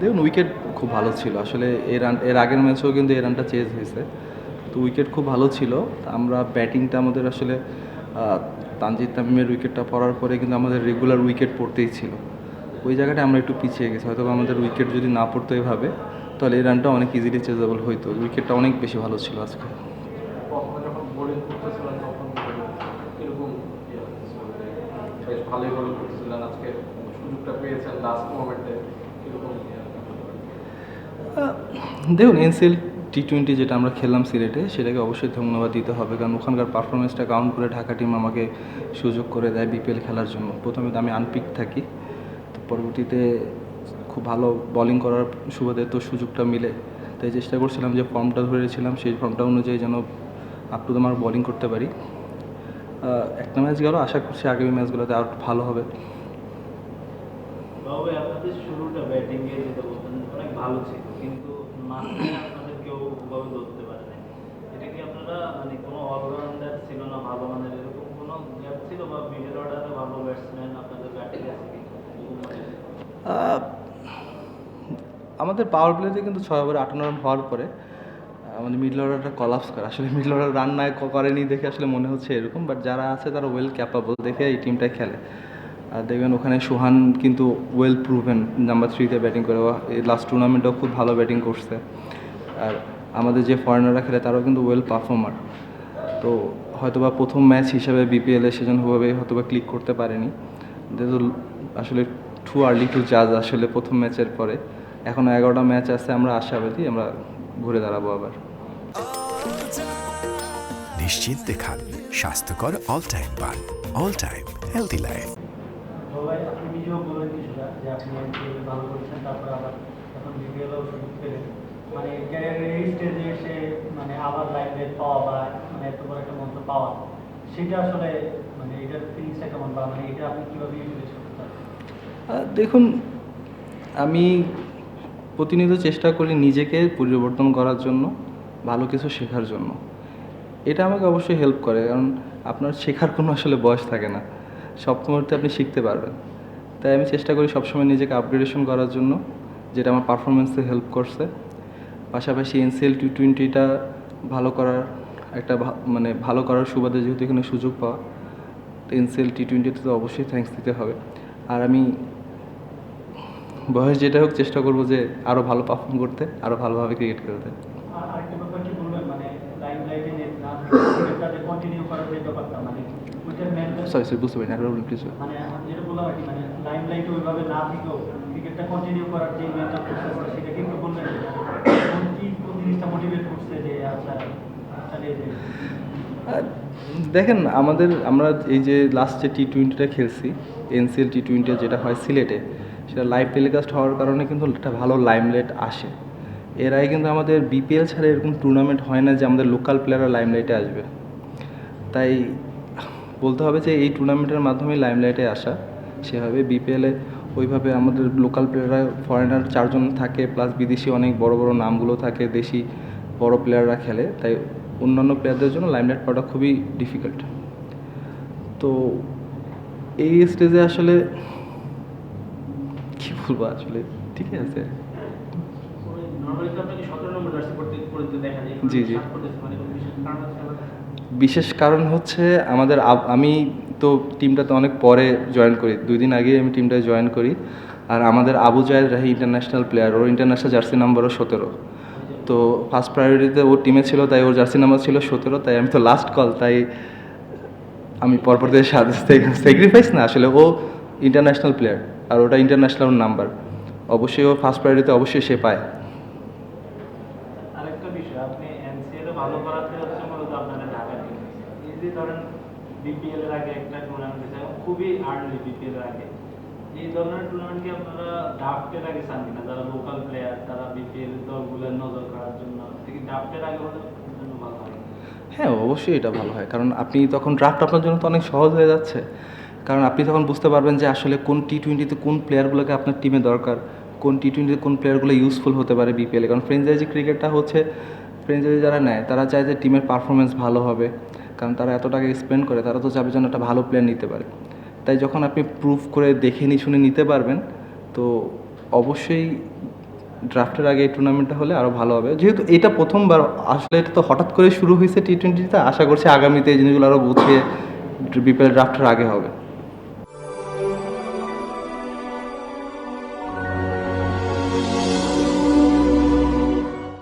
দেখুন উইকেট খুব ভালো ছিল। আসলে এর এর আগের ম্যাচেও কিন্তু এই রানটা চেঞ্জ হয়েছে। তো উইকেট খুব ভালো ছিল। আমরা ব্যাটিংটা আমাদের আসলে তানজিদ তামিমের উইকেটটা পড়ার পরে কিন্তু আমাদের রেগুলার উইকেট পড়তেই ছিল। ওই জায়গাটা আমরা একটু পিছিয়ে গেছি। হয়তো আমাদের উইকেট যদি না পড়তো এভাবে, তাহলে এই রানটা অনেক ইজিলি চেজেবল হইতো। উইকেটটা অনেক বেশি ভালো ছিল আজকে। ইয়ে ভালোই বোলিং করতেছিলেন আজকে। সুযোগটা পেয়েছেন লাস্ট মোমেন্টে দেখুন এনসিএল টি টোয়েন্টি যেটা আমরা খেললাম সিলেটে, সেটাকে অবশ্যই ধন্যবাদ দিতে হবে। কারণ ওখানকার পারফরমেন্সটা কাউন্ট করে ঢাকা টিম আমাকে সুযোগ করে দেয় বিপিএল খেলার জন্য। প্রথমে তো আমি আনপিক থাকি। তো পরবর্তীতে খুব ভালো বোলিং করার সুবাদে তো সুযোগটা মিলে। তাই চেষ্টা করছিলাম যে ফর্মটা ধরেছিলাম সেই ফর্মটা অনুযায়ী যেন আপ টু আমার বোলিং করতে পারি। একটা ম্যাচ গেল, আশা করছি আগামী ম্যাচগুলোতে আরও ভালো হবে। শুরুটা এ যেটা বলতেন অনেক ভালো ছিল কিন্তু মাঝখানে আপনাদের কেউ ওভাবে ধরতে পারে এটা কি আপনারা মানে কোনো অলরাউন্ডার ছিল না ভালো মানের এরকম কোনো গ্যাপ ছিল বা মিডল অর্ডারে ভালো ব্যাটসম্যান আপনাদের ব্যাটিং আহ, আমাদের পাওয়ার প্লেতে কিন্তু ছয় ওভারে আটান্ন রান হওয়ার পরে আমাদের মিডল অর্ডারটা কলাপস করে। আসলে মিডল অর্ডার রান না করেনি দেখে আসলে মনে হচ্ছে এরকম বাট যারা আছে তারা ওয়েল ক্যাপাবল দেখে এই টিমটাই খেলে। আর দেখবেন ওখানে সুহান কিন্তু ওয়েল প্রুভেন নাম্বার থ্রিতে ব্যাটিং করে। এই লাস্ট টুর্নামেন্টেও খুব ভালো ব্যাটিং করছে। আর আমাদের যে ফরেনাররা খেলে, তারাও কিন্তু ওয়েল পারফর্মার তো হয়তোবা প্রথম ম্যাচ হিসাবে বিপিএলে সেজন্য ওভাবে হয়তোবা ক্লিক করতে পারেনি। যেহেতু আসলে টু আর্লি টু জাজ আসলে প্রথম ম্যাচের পরে। এখন এগারোটা ম্যাচ আছে, আমরা আশাবাদী আমরা ঘুরে দাঁড়াবো আবার। নিশ্চিন্তে খান, স্বাস্থ্যকর অল টাইম পান অল টাইম হেলদি লাইফ কিছুটা যে আপনি ভালো তারপর আবার এখন মানে ক্যারিয়ারের এই স্টেজে এসে মানে আবার লাইফে পাওয়া বা মানে এত বড় একটা মঞ্চ পাওয়া, সেটা আসলে মানে এটার ফিলিংসটা কেমন বা মানে এটা আপনি কীভাবে ইউটিলাইজ দেখুন, আমি প্রতিনিয়ত চেষ্টা করি নিজেকে পরিবর্তন করার জন্য, ভালো কিছু শেখার জন্য। এটা আমাকে অবশ্যই হেল্প করে, কারণ আপনার শেখার কোনো আসলে বয়স থাকে না। সব মুহূর্তে আপনি শিখতে পারবেন। তাই আমি চেষ্টা করি সবসময় নিজেকে আপগ্রেডেশন করার জন্য, যেটা আমার পারফরমেন্সে হেল্প করছে। পাশাপাশি এনসিএল টি টোয়েন্টিটা ভালো করার একটা মানে ভালো করার সুবাদে যেহেতু এখানে সুযোগ পাওয়া এনসিএল টি টোয়েন্টিতে তো অবশ্যই থ্যাঙ্কস দিতে হবে। আর আমি বয়স যেটা হোক চেষ্টা করব যে আরও ভালো পারফর্ম করতে আরও ভালোভাবে ক্রিকেট খেলতে। মানে সরি সরি বুঝতে পারিনি একবার প্লিজ মানে যেটা বললাম আর কি মানে লাইম লাইটে ওইভাবে না থেকেও ক্রিকেটটা কন্টিনিউ করার যে সেটা কিন্তু বললেন কি কোন জিনিসটা মোটিভেট করছে যে আচ্ছা চালিয়ে দেখেন আমাদের আমরা এই যে লাস্ট যে টি টোয়েন্টিটা খেলছি এনসিএল টি টোয়েন্টি যেটা হয় সিলেটে সেটা লাইভ টেলিকাস্ট হওয়ার কারণে কিন্তু একটা ভালো লাইমলাইট আসে। এর আগে কিন্তু আমাদের বিপিএল ছাড়া এরকম টুর্নামেন্ট হয় না যে আমাদের লোকাল প্লেয়াররা লাইমলাইটে আসবে। তাই বলতে হবে যে এই টুর্নামেন্টের মাধ্যমে লাইমলাইটে আসা। সেভাবে বিপিএলে ওইভাবে আমাদের লোকাল প্লেয়াররা ফরেনার চারজন থাকে প্লাস বিদেশি অনেক বড় বড় নামগুলো থাকে দেশি বড় প্লেয়াররা খেলে। তাই অন্যান্য প্লেয়ারদের জন্য লাইমলাইট পাওয়াটা খুবই ডিফিকাল্ট তো এই স্টেজে আসলে কী বলব আসলে? ঠিকই আছে? জি, জি। বিশেষ কারণ হচ্ছে আমাদের আমি তো টিমটাতে অনেক পরে জয়েন করি। দুই দিন আগে আমি টিমটায় জয়েন করি। আর আমাদের আবু জায়েদ রাহি ইন্টারন্যাশনাল প্লেয়ার ওর ইন্টারন্যাশনাল জার্সি নাম্বারও সতেরো। তো ফার্স্ট প্রায়োরিটিতে ওর টিমে ছিল, তাই ওর জার্সি নাম্বার ছিল সতেরো, তাই আমি তো লাস্ট কল তাই আমি পরপর স্যাক্রিফাইস না, আসলে ও ইন্টারন্যাশনাল প্লেয়ার আর ওটা ইন্টারন্যাশনাল নাম্বার অবশ্যই ও ফার্স্ট প্রায়োরিটিতে অবশ্যই সে পায়। আরেকটা বিষয়, আপনি এনসিএল ভালো করাতে হচ্ছে মূলত আপনাদের ঢাকা এই যে ধরেন বিপিএল এর আগে একটা টুর্নামেন্ট হয়েছে খুবই আর্লি বিপিএল এর আগে। এই ধরনের টুর্নামেন্ট কি আপনারা ড্রাফটের আগে চান কিনা? যারা লোকাল প্লেয়ার তারা বিপিএল দলগুলোর নজর করার জন্য। ড্রাফটের আগে হলে ভালো হয়? হ্যাঁ অবশ্যই এটা ভালো হয়। কারণ আপনি তখন ড্রাফট আপনার জন্য তো অনেক সহজ হয়ে যাচ্ছে। কারণ আপনি তখন বুঝতে পারবেন যে আসলে কোন টি টোয়েন্টিতে কোন প্লেয়ারগুলোকে আপনার টিমে দরকার। কোন টি টোয়েন্টিতে কোন প্লেয়ারগুলো ইউজফুল হতে পারে বিপিএলে কারণ ফ্রেঞ্চাইজি ক্রিকেটটা হচ্ছে ফ্রেঞ্চাইজি যারা নেয়, তারা চায় যে টিমের পারফরমেন্স ভালো হবে। কারণ তারা এত টাকা স্পেন্ড করে, তারা তো চাবে যেন একটা ভালো প্লেয়ার নিতে পারে। তাই যখন আপনি প্রুফ করে দেখে নি, শুনে নিতে পারবেন, তো অবশ্যই ড্রাফটের আগে এই টুর্নামেন্টটা হলে আরও ভালো হবে। যেহেতু এটা প্রথমবার, আসলে এটা তো হঠাৎ করে শুরু হয়েছে টি টোয়েন্টিতে আশা করছি আগামীতে এই জিনিসগুলো আরও গুছিয়ে বিপিএল ড্রাফটের আগে হবে।